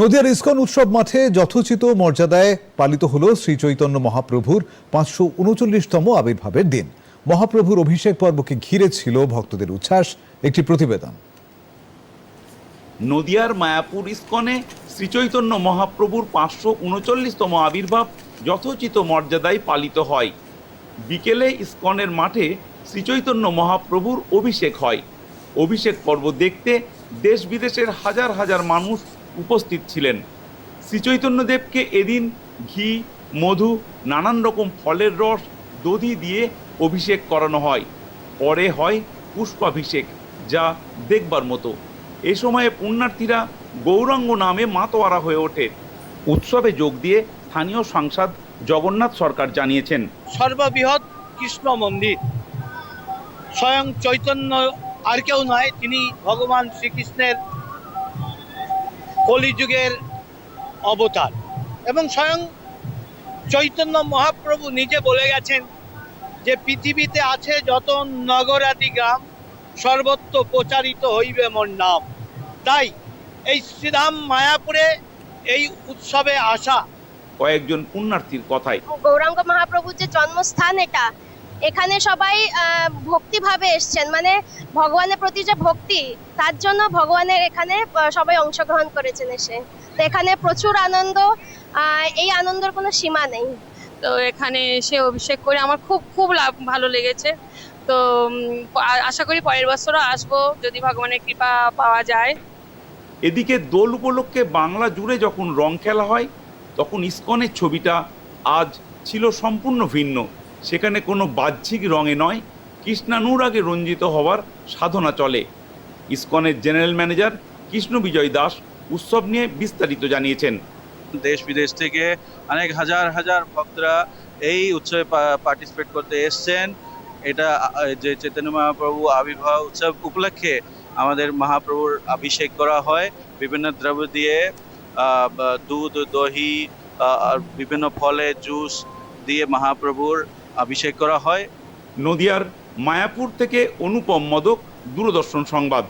নদিয়ার ইস্কন উৎসব মাঠে যথোচিত মর্যাদায় পালিত হল শ্রী চৈতন্য মহাপ্রভুর পাঁচশো উনচল্লিশতম আবির্ভাবের দিন। মহাপ্রভুর অভিষেক পর্বকে ঘিরে ছিল ভক্তদের উচ্ছ্বাস, একটি প্রতিবেদন। নদিয়ার মায়াপুর ইস্কনে শ্রীচৈতন্য মহাপ্রভুর পাঁচশো উনচল্লিশতম আবির্ভাব যথোচিত মর্যাদায় পালিত হয়। বিকেলে ইস্কনের মাঠে শ্রীচৈতন্য মহাপ্রভুর অভিষেক হয়। অভিষেক পর্ব দেখতে দেশ বিদেশের হাজার হাজার মানুষ উপস্থিত ছিলেন। শ্রীচৈতন্যদেবকে এদিন ঘি, মধু, নানান রকম ফলের রস, দধি দিয়ে অভিষেক করানো হয়। পরে হয় পুষ্পাভিষেক, যা দেখবার মতো। এ সময়ে পুণ্যার্থীরা গৌরাঙ্গ নামে মাতোয়ারা হয়ে ওঠে। উৎসবে যোগ দিয়ে স্থানীয় সাংসদ জগন্নাথ সরকার জানিয়েছেন, সর্ববৃহৎ কৃষ্ণ মন্দির। স্বয়ং চৈতন্য আর কেউ নয়, তিনি ভগবান শ্রীকৃষ্ণের কলিযুগের অবতার। এবং স্বয়ং চৈতন্য মহাপ্রভু নিজে বলে গেছেন যে, পৃথিবীতে আছে যত নগরাদি গ্রাম, সর্বত্র প্রচারিত হইবে মোর নাম। তাই এই শ্রীধাম মায়াপুরে এই উৎসবে আসা কয়েকজন পুণ্যার্থীর কথাই। গৌরাঙ্গ মহাপ্রভুর যে জন্মস্থান এটা এখানে সবাই ভক্তিভাবে এসছেন। মানে ভগবানের প্রতি যে ভক্তি তার জন্য ভগবানের এখানে সবাই অংশগ্রহণ করেছেন এসে। তো এখানে প্রচুর আনন্দ এই আনন্দের কোনো সীমা নেই। তো এখানে এসে অভিষেক করে আমার খুব খুব লাভ ভালো লেগেছে। তো আশা করি পরের বছরও আসব যদি ভগবানের কৃপা পাওয়া যায়। এদিকে দোল উপলক্ষে বাংলা জুড়ে যখন রং খেলা হয় তখন ইস্কনের ছবিটা আজ ছিল সম্পূর্ণ ভিন্ন। সেখানে কোনো বাহ্যিক রঙে নয়, কৃষ্ণানুরাগে রঞ্জিত হওয়ার সাধনা চলে। ইস্কনের জেনারেল ম্যানেজার কৃষ্ণ বিজয় দাস উৎসব নিয়ে বিস্তারিত জানিয়েছেন। দেশ বিদেশ থেকে অনেক হাজার হাজার ভক্তরা এই উৎসবে পার্টিসিপেট করতে এসছেন। এটা, যে চৈতন্য মহাপ্রভু আবির্ভাব উৎসব উপলক্ষে আমাদের মহাপ্রভুর অভিষেক করা হয়। বিভিন্ন দ্রব্য দিয়ে দুধ, দহি আর বিভিন্ন ফলে জুস দিয়ে মহাপ্রভুর অভিষেক করা হয় নদিয়ার মায়াপুর থেকে অনুপম মদক দূরদর্শন সংবাদ